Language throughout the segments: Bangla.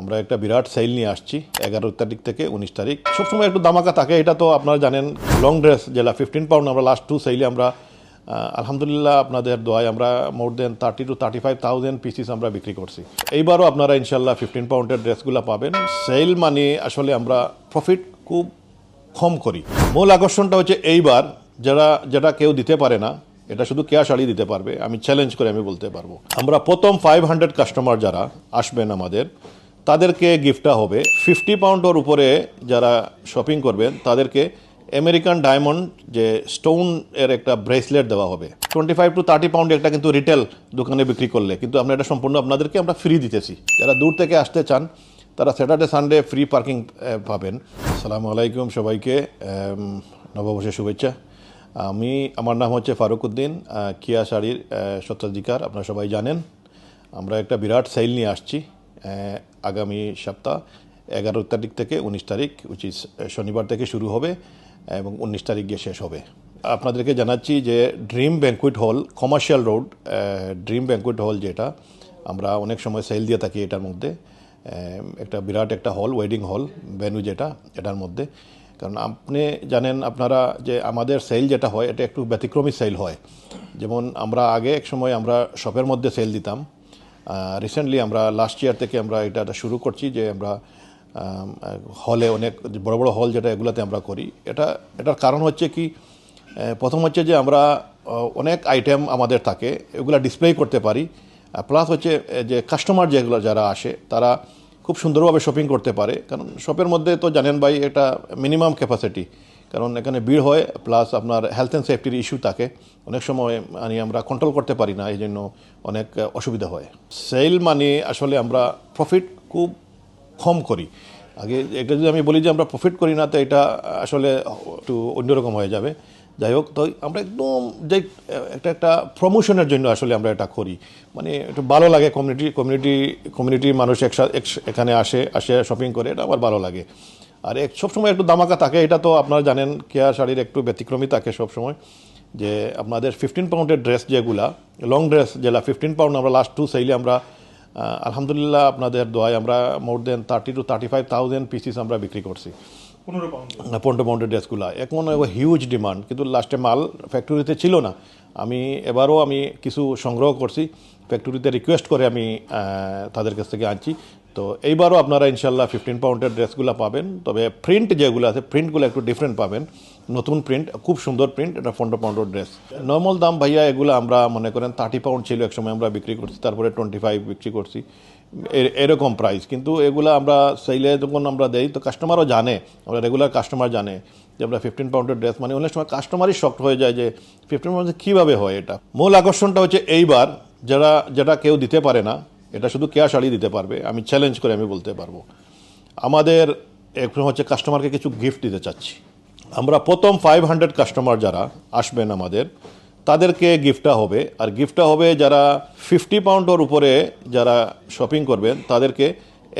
আমরা একটা বিরাট সেল নিয়ে আসছি, এগারো তারিখ থেকে উনিশ তারিখ। সবসময় একটু দামাকা থাকে, এটা তো আপনারা জানেন লং ড্রেস যেটা ফিফটিন পাউন্ড আমরা লাস্ট টু সেলে আমরা আলহামদুলিল্লাহ আপনাদের দোয়ায় আমরা more than thirty two thirty five thousand pieces আমরা বিক্রি করছি। এইবারও আপনারা ইনশাল্লাহ ফিফটিন পাউন্ডের ড্রেসগুলো পাবেন। সেল মানে আসলে আমরা প্রফিট খুব কম করি। মূল আকর্ষণটা হচ্ছে এইবার যারা, যেটা কেউ দিতে পারে না, এটা শুধু কেয়া শাড়ি দিতে পারবে, আমি চ্যালেঞ্জ করে আমি বলতে পারব। আমরা প্রথম ফাইভ হান্ড্রেড কাস্টমার যারা আসবেন আমাদের তাদেরকে গিফটটা হবে। ফিফটি পাউন্ডের উপরে যারা শপিং করবেন, তাদেরকে আমেরিকান ডায়মন্ড যে স্টোন এর একটা ব্রেসলেট দেওয়া হবে। Twenty five to thirty pound একটা কিন্তু রিটেল দোকানে বিক্রি করলে, কিন্তু আমরা এটা সম্পূর্ণ আপনাদেরকে আমরা ফ্রি দিতেছি। যারা দূর থেকে আসতে চান, তারা স্যাটারডে সানডে ফ্রি পার্কিং পাবেন। আসসালামু আলাইকুম সবাইকে। নববর্ষের শুভেচ্ছা। আমি, আমার নাম হচ্ছে ফারুক উদ্দিন কিয়া শাড়ির স্বত্বাধিকার আপনারা সবাই জানেন। আমরা একটা বিরাট সেল নিয়ে আসছি। আগামী সপ্তাহ এগারো তারিখ থেকে উনিশ তারিখ ইজ শনিবার থেকে শুরু হবে, এবং উনিশ তারিখ গিয়ে শেষ হবে। আপনাদেরকে জানাচ্ছি যে dream banquet hall commercial road dream banquet hall যেটা, আমরা অনেক সময় সেল দিয়ে থাকি এটার মধ্যে। একটা বিরাট একটা হল ওয়েডিং হল ভেনু যেটা, এটার মধ্যে। কারণ আপনি জানেন, আপনারা যে আমাদের সেল যেটা হয়, এটা একটু ব্যতিক্রমী সেল হয়। যেমন আমরা আগে এক সময় আমরা শপের মধ্যে সেল দিতাম। রিসেন্টলি আমরা লাস্ট ইয়ার থেকে আমরা এটা শুরু করছি যে আমরা হলে অনেক বড় বড় হল যেটা এগুলোতে আমরা করি। এটা, এটার কারণ হচ্ছে কি প্রথম হচ্ছে যে আমরা অনেক আইটেম আমাদের থাকে, এগুলো ডিসপ্লে করতে পারি। প্লাস হচ্ছে যে কাস্টমার যেগুলো যারা আসে, তারা খুব সুন্দরভাবে শপিং করতে পারে। কারণ শপের মধ্যে তো জানেন ভাই এটা মিনিমাম ক্যাপাসিটি কারণ এখানে ভিড় হয় প্লাস আপনার হেলথ অ্যান্ড সেফটির ইস্যু থাকে। অনেক সময় মানে আমরা কন্ট্রোল করতে পারি না এই জন্য অনেক অসুবিধা হয়। সেল মানে আসলে আমরা প্রফিট খুব কম করি। আগে এটা যদি আমি বলি যে আমরা প্রফিট করি না, তো এটা আসলে একটু অন্যরকম হয়ে যাবে। যাই হোক, তো আমরা একদম যে, একটা একটা প্রমোশনের জন্য আসলে আমরা এটা করি। মানে একটু ভালো লাগে কমিউনিটি কমিউনিটি কমিউনিটির মানুষ একসাথে এখানে আসে আসে শপিং করে, এটা আমার ভালো লাগে। আর এক সবসময় একটু দামাকা থাকে এটা তো আপনারা জানেন কেয়া শাড়ির একটু ব্যতিক্রমী থাকে সবসময়। যে আপনাদের ফিফটিন পাউন্ডের ড্রেস যেগুলা লং ড্রেস যেগুলা ফিফটিন পাউন্ড আমরা লাস্ট টু সেলে আমরা আলহামদুলিল্লাহ আপনাদের দোয়ায় আমরা more than thirty two thirty five thousand pieces আমরা বিক্রি করছি। পনেরো পাউন্ডের ড্রেসগুলো এখন হিউজ ডিমান্ড কিন্তু লাস্টে মাল ফ্যাক্টরিতে ছিল না। আমি এবারও আমি কিছু সংগ্রহ করছি। ফ্যাক্টরিতে রিকোয়েস্ট করে আমি তাদের কাছ থেকে আনছি। তো এইবারও আপনারা ইনশাল্লাহ ফিফটিন পাউন্ডের ড্রেসগুলো পাবেন। তবে প্রিন্ট যেগুলো আছে প্রিন্টগুলো একটু ডিফারেন্ট পাবেন। নতুন প্রিন্ট খুব সুন্দর প্রিন্ট এটা পনেরো পাউন্ডের ড্রেস নর্মাল দাম ভাইয়া, এগুলো আমরা মনে করেন থার্টি পাউন্ড ছিল এক সময় আমরা বিক্রি করছি, তারপরে টোয়েন্টি ফাইভ বিক্রি করছি। এরকম প্রাইস কিন্তু এগুলো আমরা সেলে যখন আমরা দেই, তো কাস্টমারও জানে, আমরা রেগুলার কাস্টমার জানে যে আমরা ফিফটিন পাউন্ডের ড্রেস মানে অনেক সময় কাস্টমারই শক্ট হয়ে যায় যে ফিফটিন পাউন্ড কীভাবে হয় এটা। মূল আকর্ষণটা হচ্ছে এইবার যারা, যেটা কেউ দিতে পারে না, এটা শুধু কেয়া শাড়ি দিতে পারবে, আমি চ্যালেঞ্জ করে আমি বলতে পারব। আমাদের এখন হচ্ছে কাস্টমারকে কিছু গিফট দিতে চাচ্ছি। আমরা প্রথম ফাইভ হান্ড্রেড কাস্টমার যারা আসবেন আমাদের, তাদেরকে গিফটটা হবে। আর গিফটটা হবে যারা ফিফটি পাউন্ডের উপরে যারা শপিং করবেন, তাদেরকে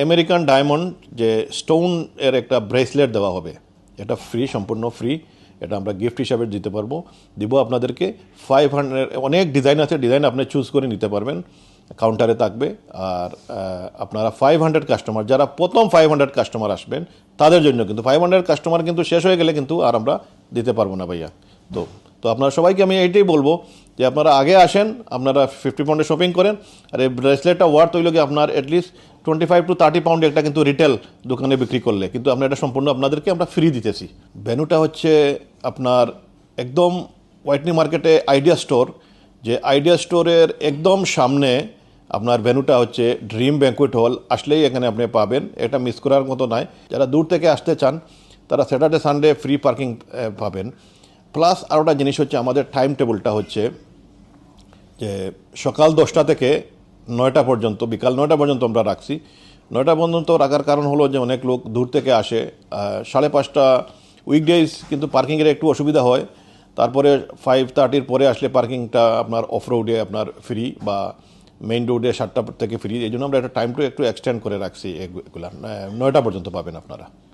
আমেরিকান ডায়মন্ড যে স্টোন এর একটা ব্রেসলেট দেওয়া হবে। এটা ফ্রি সম্পূর্ণ ফ্রি এটা আমরা গিফট হিসাবে দিতে পারব। দিব আপনাদেরকে ফাইভ হান্ড্রেড অনেক ডিজাইন আছে ডিজাইন আপনি চুজ করে নিতে পারবেন। কাউন্টারে থাকবে। আর আপনারা ফাইভ হান্ড্রেড কাস্টমার যারা প্রথম ফাইভ হান্ড্রেড কাস্টমার আসবেন, তাদের জন্য কিন্তু ফাইভ হান্ড্রেড কাস্টমার কিন্তু শেষ হয়ে গেলে কিন্তু আর আমরা দিতে পারব না ভাইয়া। তো তো আপনারা সবাইকে আমি এইটাই বলব যে আপনারা আগে আসেন, আপনারা ফিফটি পাউন্ডে শপিং করেন। আর এই ব্রেসলেটটা ওয়ার্থ হইল কি আপনার at least twenty five to thirty pound একটা কিন্তু রিটেল দোকানে বিক্রি করলে। কিন্তু আমরা এটা সম্পূর্ণ আপনাদেরকে আমরা ফ্রি দিতেছি। ভ্যানুটা হচ্ছে আপনার একদম হোয়াইটনি মার্কেটে আইডিয়া স্টোর যে আইডিয়া স্টোরের একদম সামনে আপনার ভেনুটা হচ্ছে ড্রিম ব্যাঙ্কুয়েট হল আসলেই এখানে আপনি পাবেন। এটা মিস করার মতো নয়। যারা দূর থেকে আসতে চান, তারা স্যাটারডে সানডে ফ্রি পার্কিং পাবেন। প্লাস আরোটা জিনিস হচ্ছে আমাদের টাইম টেবিলটা হচ্ছে যে সকাল দশটা থেকে নয়টা পর্যন্ত, বিকাল নয়টা পর্যন্ত আমরা রাখছি। নয়টা পর্যন্ত রাখার কারণ হলো যে অনেক লোক দূর থেকে আসে। সাড়ে পাঁচটা উইকডেজ কিন্তু পার্কিংয়ের একটু অসুবিধা হয়। তারপরে ফাইভ থার্টির পরে আসলে পার্কিংটা আপনার অফ রোডে আপনার ফ্রি বা মেইন রোডে সাতটা থেকে ফ্রি এই জন্য আমরা একটা টাইমটা একটু এক্সটেন্ড করে রাখছি এগুলা। নয়টা পর্যন্ত পাবেন আপনারা।